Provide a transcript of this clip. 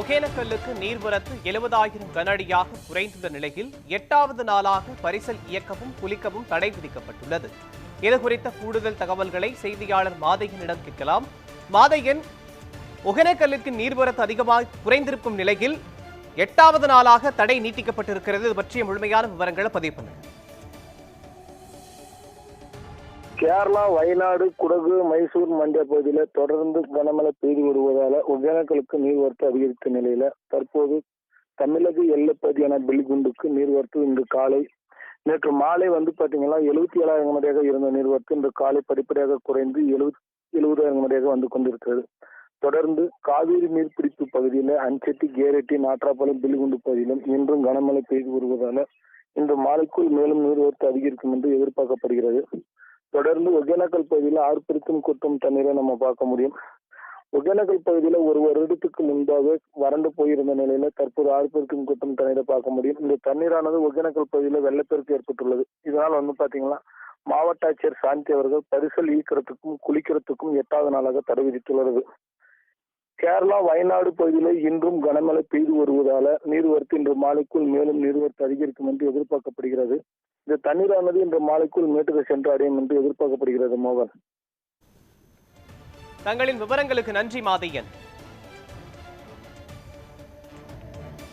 ஒகேனக்கல்லுக்கு நீர்வரத்து எழுபதாயிரம் கனஅடியாக குறைந்துள்ள நிலையில் எட்டாவது நாளாக பரிசல் இயக்கவும் குளிக்கவும் தடை விதிக்கப்பட்டுள்ளது. இது குறித்த கூடுதல் தகவல்களை செய்தியாளர் மாதையனிடம் கேட்கலாம். மாதையன் ஒகேனக்கல்லுக்கு நீர்வரத்து அதிகமாக குறைந்திருக்கும் நிலையில் எட்டாவது நாளாக தடை நீட்டிக்கப்பட்டிருக்கிறது. இது பற்றிய முழுமையான விவரங்களை பதிவு பண்ணுங்கள். கேரளா வயநாடு குடகு மைசூர் மண்டிய பகுதியில தொடர்ந்து கனமழை பெய்து வருவதால ஒகேனக்கலுக்கு நீர்வரத்து அதிகரித்த நிலையில தற்போது தமிழக எல்லைப்பகுதியான பெலிகுண்டுக்கு நீர்வரத்து இன்று காலை நேற்று மாலை வந்து பாத்தீங்கன்னா எழுபத்தி ஏழாயிரம் முறையாக இருந்த நீர்வரத்து இன்று காலை படிப்படியாக குறைந்து எழுபது எழுபதாயிரம் முறையாக வந்து கொண்டிருக்கிறது. தொடர்ந்து காவிரி நீர்பிடிப்பு பகுதியில அஞ்செட்டி கேரெட்டி நாற்றாப்பாளையம் பில்லிகுண்டு பகுதியிலும் இன்றும் கனமழை பெய்து வருவதால இன்று மாலைக்குள் மேலும் நீர்வரத்து அதிகரிக்கும் என்று எதிர்பார்க்கப்படுகிறது. தொடர்ந்து ஒகேனக்கல் பகுதியில் ஆர்ப்பரித்தும் கூட்டம் தண்ணீரை நம்ம பார்க்க முடியும். ஒகேனக்கல் பகுதியில ஒரு வருடத்துக்கு முன்பாக வறண்டு போயிருந்த நிலையில தற்போது ஆர்ப்பரித்தும் கூட்டம் தண்ணீரை பார்க்க முடியும். இந்த தண்ணீரானது ஒகேனக்கல் பகுதியில வெள்ளப்பெருக்கு ஏற்பட்டுள்ளது. இதனால் வந்து பாத்தீங்கன்னா மாவட்ட ஆட்சியர் சாந்தி அவர்கள் பரிசல் ஈக்கிறதுக்கும் குளிக்கிறதுக்கும் எட்டாவது நாளாக தடை விதித்துள்ளது. கேரளா வயநாடு பகுதியில இன்றும் கனமழை பெய்து வருவதால நீர்வரத்து இன்று மாலைக்குள் மேலும் நீர்வரத்து அதிகரிக்கும் என்று எதிர்பார்க்கப்படுகிறது. இந்த தண்ணீரானது இன்று மாலைக்குள் மேட்டுக்கு சென்று அடையும் என்று எதிர்பார்க்கப்படுகிறது மோகன். தங்களின் விவரங்களுக்கு நன்றி மாதையன்.